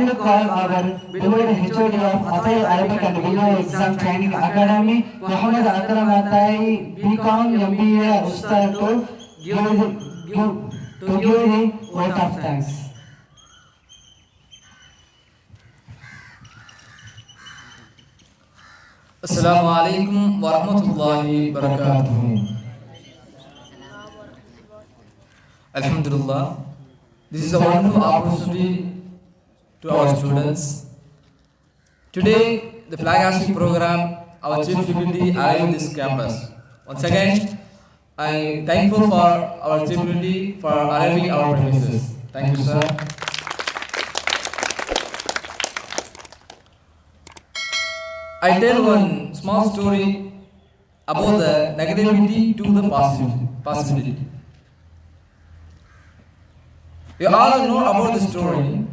I want to call our beloved HOD of Atai Arabic and Video Exam Training Academy, Muhammad Akram Atai, BCom MBA Ustad to give, give, to give the vote of thanks. السلام عليكم ورحمة الله وبركاته Alhamdulillah This is a wonderful opportunity to our students. Today the flag hosting program our chief dignity arrived in this campus. Once again I am thankful for our chief dignity for arriving our premises. Thank you sir. I tell one small story about the negativity to the positivity. You all know about the story.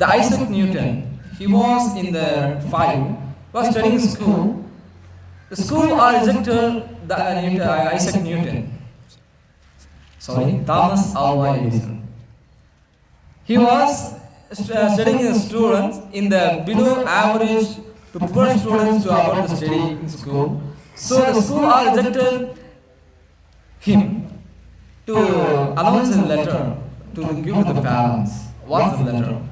The Isaac Newton, he was in the five, was studying school. The school rejected the uh, Newton, Isaac Newton. Sorry, Thomas Alva Edison. He was uh, studying as students in the below average to poor students to about to study in school. So the school rejected him to announce a letter to give to the parents. What's the letter?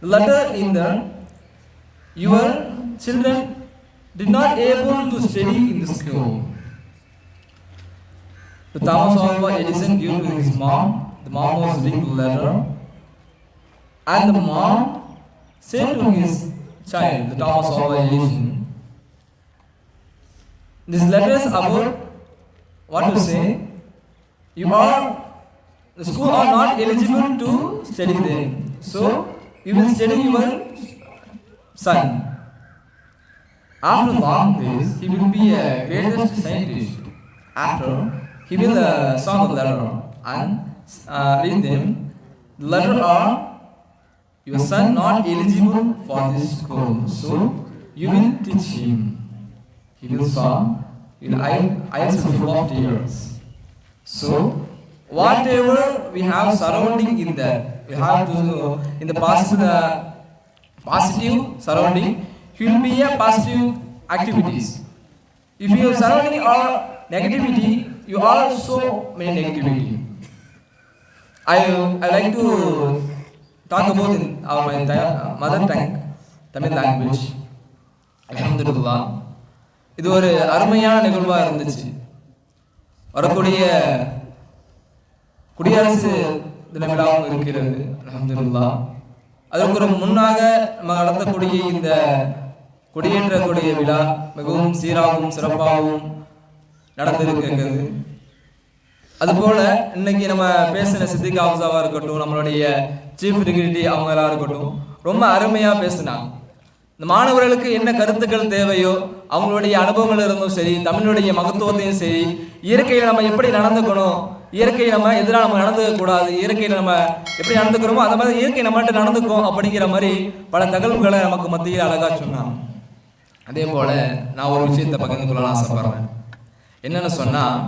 The letter in the your children did not able to study in the school. To Thomas Alva Edison gave to his mom. The mom was reading the letter. And the mom said to his child, the Thomas Alva Edison, this letter is about what to say. You are the school are not eligible to study there. So you will study your son. After long days, he will be a greatest scientist. After he will uh, saw the letter and uh, read them. The letter are your son not eligible for this school, so you will teach him. He will saw, will eye- eyes full of tears. So whatever we have surrounding in that, we have to in the positive, uh, positive surrounding, he will be a positive activities. If your surrounding are negativity, you are also many negativity. I I like to talk about in our my th- mother tongue, Tamil language. அல்ஹம்துலில்லாஹ் இது ஒரு அருமையான நிகழ்வாக இருந்துச்சு வரக்கூடிய குடியரசு தின விழாவும் இருக்கிறது. அலமதுல்லா அதற்கு ஒரு முன்னாக நம்ம நடத்தக்கூடிய இந்த கொடியேற்றக்கூடிய விழா மிகவும் சீராகவும் சிறப்பாகவும் நடந்திருக்கிறது அதுபோல இன்னைக்கு நம்ம பேசின சித்திக் ஹவுசாவா இருக்கட்டும் நம்மளுடைய சீஃப் செக்யூரிட்டி அவங்களா இருக்கட்டும் ரொம்ப அருமையாக பேசினாங்க. இந்த மாணவர்களுக்கு என்ன கருத்துக்கள் தேவையோ அவங்களுடைய அனுபவங்கள் இருந்தும் சரி தமிழுடைய மகத்துவத்தையும் சரி இயற்கையில் நம்ம எப்படி நடந்துக்கணும் இயற்கையை நம்ம எதிராக நம்ம நடந்துக்க கூடாது? இயற்கையில் நம்ம எப்படி நடந்துக்கிறோமோ அந்த மாதிரி இயற்கை நம்மகிட்ட நடந்துக்கும் அப்படிங்கிற மாதிரி பல தகவல்களை நமக்கு மத்தியில் அழகாக சொன்னாங்க. அதே போல் நான் ஒரு விஷயத்தை பகிர்ந்து கொள்ள ஆசைப்படுறேன். என்னென்னு சொன்னால்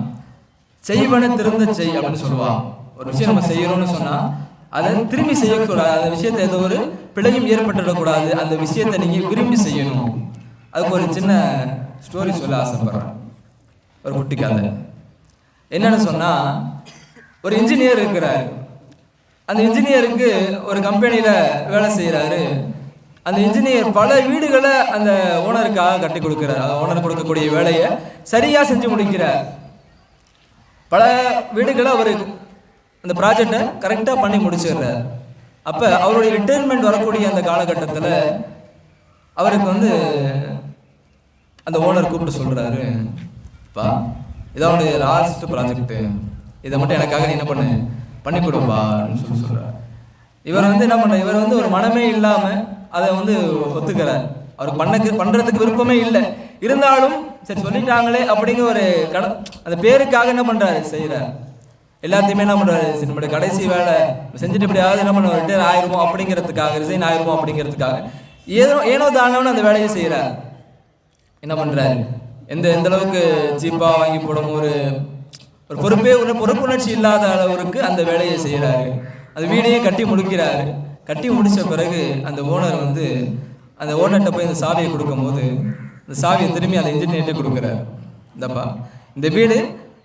செய்வன திருந்த செய் அப்படின்னு சொல்லுவான் ஒரு விஷயம் நம்ம செய்யணும்னு சொன்னால் அதை திரும்பி செய்யக்கூடாது. அந்த விஷயத்தை ஏதோ ஒரு பிழையும் ஏற்பட்டுடக்கூடாது அந்த விஷயத்தை நீங்கள் விரும்பி செய்யணும். அதுக்கு ஒரு சின்ன ஸ்டோரி சொல்ல ஆசைப்படுறேன். ஒரு குட்டி கதை என்னன்னு சொன்னா ஒரு இன்ஜினியர் இருக்கிறார். அந்த இன்ஜினியருக்கு ஒரு கம்பெனியில வேலை செய்யறாரு அந்த இன்ஜினியர் பல வீடுகளை அந்த ஓனருக்காக கட்டி கொடுக்கிறார். அந்த ஓனர் கொடுக்கக்கூடிய வேலையை சரியா செஞ்சு முடிக்கிறார். பல வீடுகளை அவர் அந்த ப்ராஜெக்டை கரெக்டாக பண்ணி முடிச்சிடுறார். அப்போ அவருடைய ரிட்டைர்மெண்ட் வரக்கூடிய அந்த காலகட்டத்தில் அவருக்கு வந்து அந்த ஓனர் கூப்பிட்டு சொல்கிறாரு பா இதான் லாஸ்ட் ப்ராஜெக்ட் இதை மட்டும் எனக்காக நீ என்ன பண்ணு? பண்ணி கொடுப்பான்னு சொல்லி சொல்கிறார் இவர் வந்து என்ன பண்ண இவர் வந்து ஒரு மனமே இல்லாமல் அதை வந்து ஒத்துக்கிறார் அவர் பண்ணக்கு பண்ணுறதுக்கு விருப்பமே இல்லை. இருந்தாலும் சரி சொல்லிட்டாங்களே அப்படிங்கிற ஒரு கட அந்த பேருக்காக என்ன பண்ணுறாரு செய்கிறார் எல்லாத்தையுமே என்ன பண்ணுறாரு நம்மளுடைய கடைசி வேலை செஞ்சுட்டு எப்படியாவது என்ன பண்ண ரிட்டையர் ஆயிருமோ அப்படிங்கிறதுக்காக ரிசைன் ஆயிருமோ அப்படிங்கிறதுக்காக ஏதோ ஏனோ தானோன்னு அந்த வேலையை செய்கிறார் என்ன பண்றாரு? எந்த எந்த அளவுக்கு சீப்பா வாங்கி போடும் ஒரு ஒரு பொறுப்பே ஒரு பொறுப்புணர்ச்சி இல்லாத அளவுக்கு அந்த வேலையை செய்கிறாரு அந்த வீடையே கட்டி முடிக்கிறாரு. கட்டி முடிச்ச பிறகு அந்த ஓனர் வந்து அந்த ஓனர்கிட்ட போய் இந்த சாவியை கொடுக்கும்போது இந்த சாவியை திரும்பி அந்த இன்ஜினியர்கிட்ட கொடுக்குறாரு. இந்தப்பா இந்த வீடு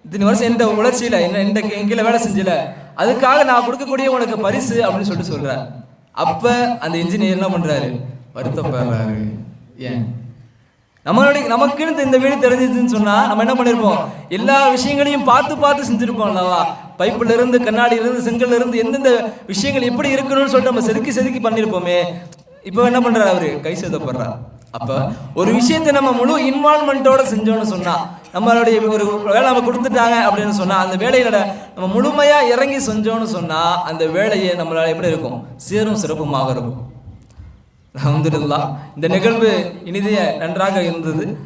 இத்தனை வருஷம் எந்த உணர்ச்சியில் என்ன இந்த கீழே வேலை செஞ்சல. அதுக்காக நான் கொடுக்கக்கூடிய உனக்கு பரிசு அப்படின்னு சொல்லிட்டு சொல்கிறேன் அப்போ அந்த இன்ஜினியர் என்ன பண்றாரு? வருத்தப்படுறாரு. ஏன்? நம்மளுடைய நமக்குன்னு இந்த வீடு தெரிஞ்சதுன்னு சொன்னா நம்ம என்ன பண்ணிருப்போம்? எல்லா விஷயங்களையும் பார்த்து பார்த்து செஞ்சிருப்போம் அல்லவா? பைப்புல இருந்து கண்ணாடியில இருந்து செங்கல்ல இருந்து எந்தெந்த விஷயங்கள் எப்படி இருக்கணும்னு சொல்லிட்டு நம்ம செதுக்கி செதுக்கி பண்ணிருப்போமே. இப்போ என்ன பண்றாரு அவரு? கை சேதப்படுறார் அப்ப ஒரு விஷயத்தை நம்ம முழு இன்வால்மெண்ட்டோட செஞ்சோம்னு சொன்னா நம்மளுடைய ஒரு வேலை நம்ம கொடுத்துட்டாங்க அப்படின்னு சொன்னா அந்த வேலையோட நம்ம முழுமையா இறங்கி செஞ்சோம்னு சொன்னா அந்த வேலையை நம்மளால எப்படி இருக்கும்? சீரும் சிறப்புமாக இருக்கும். அலமதுல்லா இந்த நிகழ்வு இனிதைய நன்றாக இருந்தது.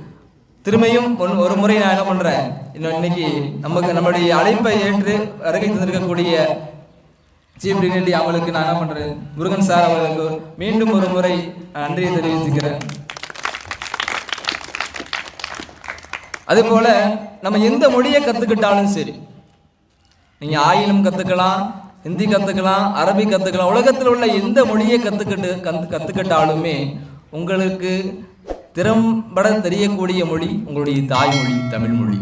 திரும்பியும் ஒன்- ஒரு முறை நான் என்ன பண்ணுறேன் இன்னும் இன்னைக்கு நமக்கு நம்மளுடைய அழைப்பை ஏற்று வருகை தந்திருக்கக்கூடிய சீஃப் டிகிரி அவங்களுக்கு நான் என்ன பண்ணுறேன் முருகன் சார் அவர்களுக்கு மீண்டும் ஒரு முறை நன்றியை தெரிவித்துக்கிறேன். அதே போல் நம்ம எந்த மொழியை கற்றுக்கிட்டாலும் சரி நீங்கள் ஆங்கிலம் கற்றுக்கலாம் ஹிந்தி கற்றுக்கலாம் அரபி கற்றுக்கலாம் உலகத்தில் உள்ள எந்த மொழியை கற்றுக்கிட்டு கற்று கற்றுக்கிட்டாலுமே உங்களுக்கு திறம்பட தெரியக்கூடிய மொழி உங்களுடைய தாய்மொழி தமிழ் மொழி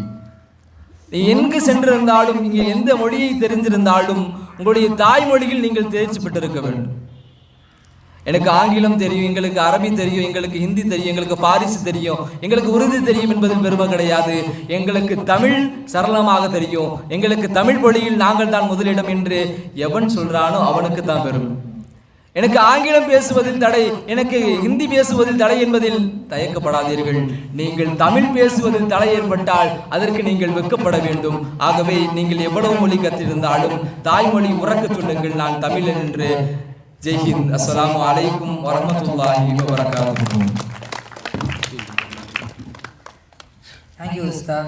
நீ எங்கு சென்றிருந்தாலும் நீங்கள் எந்த மொழியை தெரிஞ்சிருந்தாலும் உங்களுடைய தாய்மொழியில் நீங்கள் தேர்ச்சி பெற்றிருக்க வேண்டும். எனக்கு ஆங்கிலம் தெரியும் எங்களுக்கு அரபி தெரியும் எங்களுக்கு ஹிந்தி தெரியும் எங்களுக்கு பாரிசு தெரியும். எங்களுக்கு உருது தெரியும் என்பதில் பெருமை கிடையாது. எங்களுக்கு தமிழ் சரளமாக தெரியும். எங்களுக்கு தமிழ் மொழியில் நாங்கள் தான் முதலிடம் என்று எவன் சொல்றானோ அவனுக்கு தான் பெருமை. எனக்கு ஆங்கிலம் பேசுவதில் தடை எனக்கு ஹிந்தி பேசுவதில் தடை என்பதில் தயக்கப்படாதீர்கள். நீங்கள் தமிழ் பேசுவதில் தடை ஏற்பட்டால் அதற்கு நீங்கள் வெட்கப்பட வேண்டும். ஆகவே நீங்கள் எவ்வளவு மொழி கற்றிருந்தாலும் தாய்மொழி உறக்கச் சொல்லுங்கள் நான் தமிழன் என்று জয় হিন্দ আসসালামু আলাইকুম ওরহমতুল্লাহি ওবরাকাতুহু থ্যাংক ইউ উস্তাদ